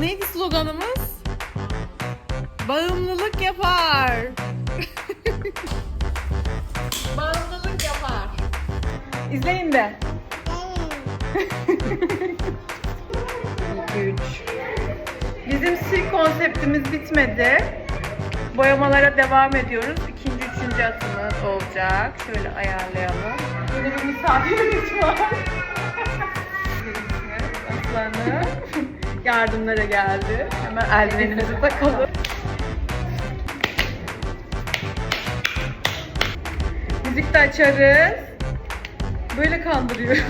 Neydi sloganımız? Bağımlılık yapar. Bağımlılık yapar. İzleyin de. 3. Bizim sirk konseptimiz bitmedi. Boyamalara devam ediyoruz. İkinci, üçüncü atımız olacak. Şöyle ayarlayalım. Yine bir misafirimiz var. Aslanı yardımlara geldi. Hemen eldivenimizi takalım. Müzik de açarız. Böyle kandırıyor.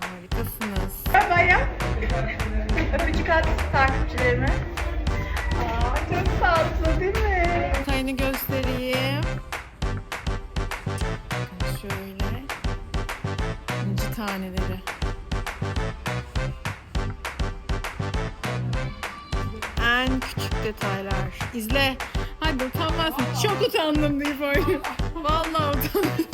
Harikasınız. Merhaba ya. Öpücük at takipçilerime. Çok tatlı değil mi? Detayını göstereyim. Şöyle. İnci taneleri. En küçük detaylar. İzle. Hadi utanmazsın. Çok utandım deyip oynuyor. Vallahi utandım.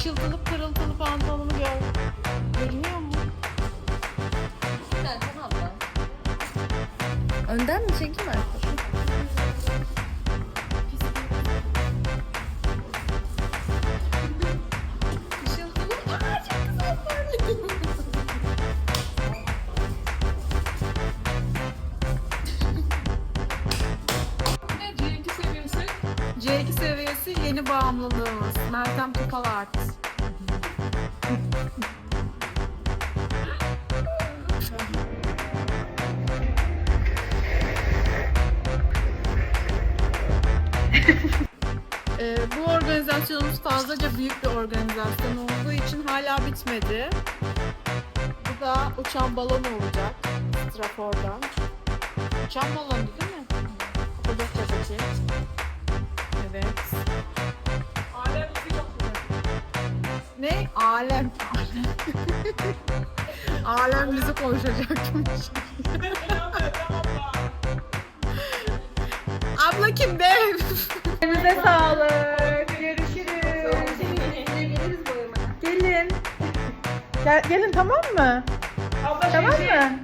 Işıltılı pırıltılı pantolonumu gör. Görünüyor mu? Önden mi çekeyim arkadaşım? C2 seviyesi yeni bağımlılığımız. Meltem Topal Art. Ee, bu organizasyonumuz fazlaca büyük bir organizasyon olduğu için hala bitmedi. Bu da uçan balon olacak. Strafor'dan. Uçan balondu değil? Ne? Alem. Alem bizi konuşacakmış. Abla kim be? Elinize sağlık. Görüşürüz. Gelin. Gel, gelin tamam mı? Abla Tamam şey, mı?